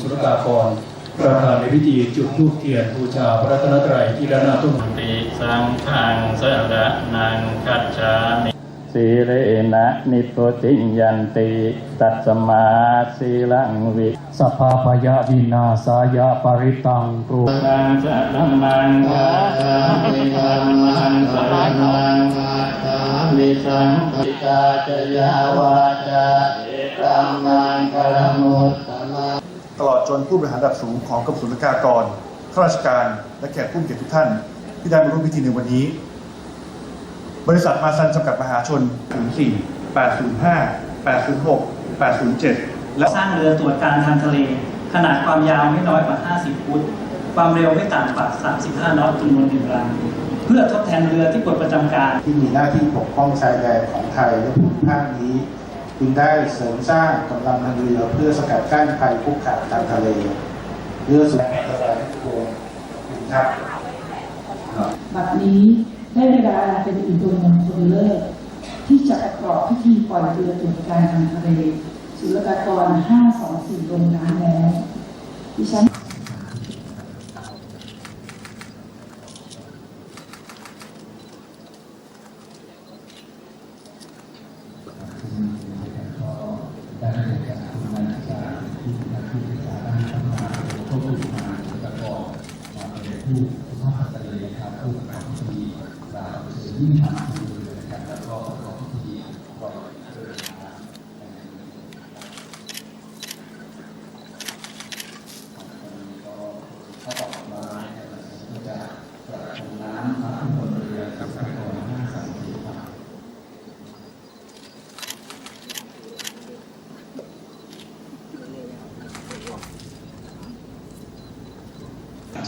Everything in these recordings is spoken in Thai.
ศุลกากร ประธานในพิธีจุดธูปเทียนบูชาพระรัตนตรัยที่ด้านหน้าต้นติสังฆังสระนังคัจฉามิสีเลนะนิโพติยันติ ตัสมาสีลังวิสัพพาพยาวินาสายาปริตังกรุสังสะธรรมังคาสามิธรรมังสรณังคาสามิสังฆิตาจยาวาจาเอตัมมังคารมุ ตตมะตลอดจนผู้บริหารระดับสูงของกรมศุลกากรข้าราชการ และแขกผู้มีเกียรติทุกท่าน ที่ได้มาร่วมพิธีในวันนี้ บริษัทมาซันจำกัดมหาชน 04 805 806 807 และสร้างเรือตรวจการทางทะเล ขนาดความยาวไม่น้อยกว่า 50 ฟุต ความเร็วไม่ต่ำกว่า 35 นอตจำนวนหนึ่งลำเพื่อทดแทนเรือที่ปลดประจำการ ที่มีหน้าที่ปกป้องชายแดนของไทยและภูมิภาคนี้ จึงได้เสริมสร้างกำลังทางเรือเพื่อสกัดกั้นภัยคุกคามทางทะเลเรือสุดแรงสบายทุกคนครับบัดนี้ได้เวลาเป็นอินโดนีเซียเลิกที่จะประกอบพิธีปล่อยเรือตรวจการทางทะเลศุลกากร524ลงน้ำแล้วดิฉัน เกษตรนี่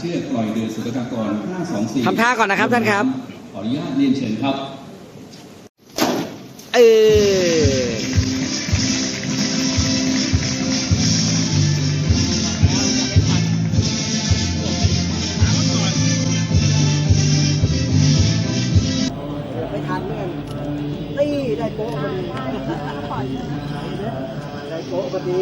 ชือกปล่อยเรือสุลกากร524ทำท่าก่อนนะครับท่านครับ ขออนุญาตเรียนเชิญครับ เออไม่ทันเนี่ยนี่ได้โป๊ะพอดีได้โป๊ะพอดี